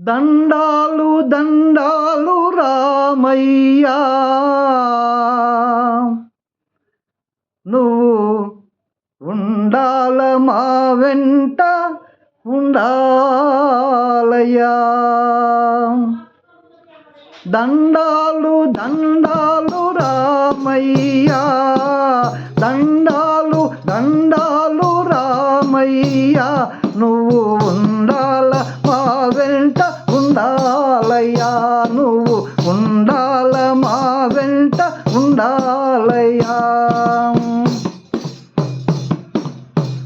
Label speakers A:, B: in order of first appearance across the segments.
A: దండాలు దండాలు రామయ్యా. నువ్వు ఉండాల మా వెంట ఉండాలయ్యా. దండాలు దండాలు రామయ్యా. దండాలు దండాలు రామయ్యా నువ్వు ఉండాల మా వెంట ఉండాలయ్యా నువ్వు ఉండాల మా వెంట ఉండాలయ్యా.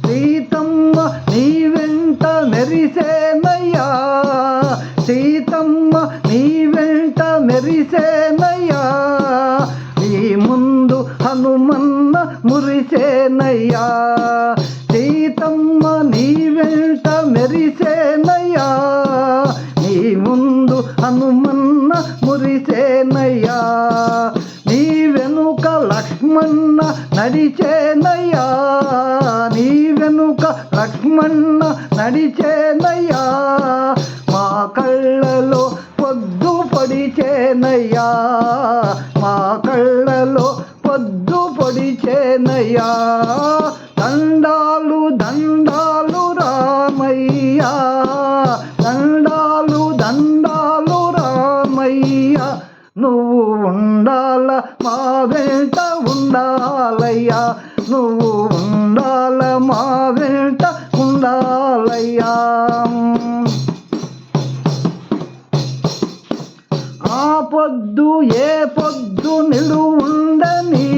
A: సీతమ్మ నీ వెంట మెరిసేనయ్యా. సీతమ్మ నీ వెంట మెరిసేనయ్యా. నీ ముందు హనుమన్న మురిసేనయ్యా. హనుమన్న మురిసేనయ్యా నీ వెనుక లక్ష్మణ నడిచేనయ్యా నీ వెనుక లక్ష్మణ నడిచేనయ్యా మా కళ్ళలో పొద్దు పడిచేనయ్యా. ఉండాలయ్యా నువ్వు ఉండాల మా వెంట ఉండాలయ్యా. నువ్వు ఉండాల మా వెంట ఉండాలయ్యా. ఆ పొద్దు ఏ పొద్దు నిలు ఉండని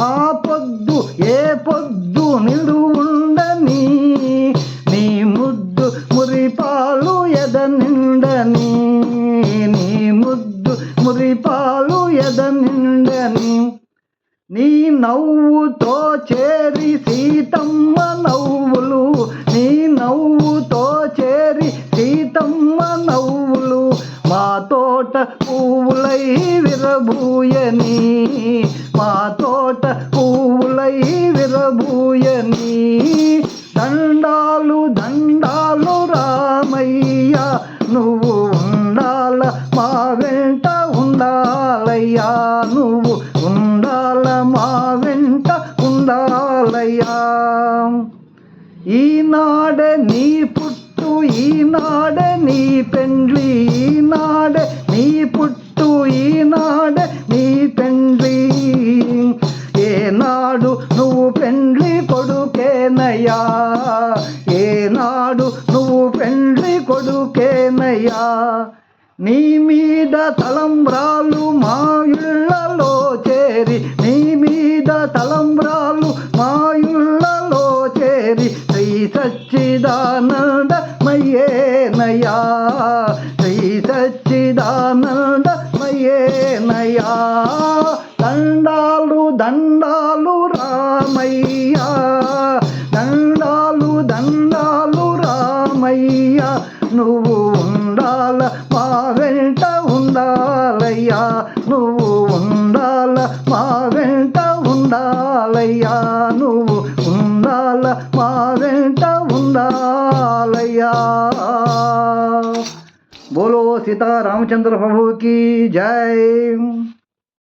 A: ఆ పొద్దు ఏ పొద్దు నిలు ఉండని నీ ముద్దు మురిపాలు ఎద నిండని. ముద్దు మురిపాలు ఎదనిండని. నీ నవ్వుతో చేరి సీతమ్మ నవ్వులు నీ నవ్వుతో చేరి సీతమ్మ నవ్వులు మా తోట పువ్వులై విరబూయని మా తోట పువ్వులై విరబూయని. దండాలు దండాలు రామయ్య నువ్వు మా వెంట ఉండాలయ్యా. ఈనాడే నీ పుట్టు ఈనాడే నీ పెండ్లి ఈనాడే నీ పుట్టు ఈనాడే నీ పెండ్లి. ఏనాడు నువ్వు పెండ్లి కొడుకేనయ్యా. ఏనాడు నువ్వు పెండ్లి కొడుకేనయ్యా. నీ మీద తలంబ్రాలు మా ఇళ్ళలో చేరి సచ్చిదానంద మయ్యేనయా శ్రీ సచ్చిదానంద మయ్యేనయా దండాలు దండాలు రామయ్యా. దండాలు దండాలు రామయ్యా. నువ్వు ఉండాల మా వెంట ఉండాలయ్యా. నువ్వు लैया बोलो सीता रामचंद्र प्रभु की जय।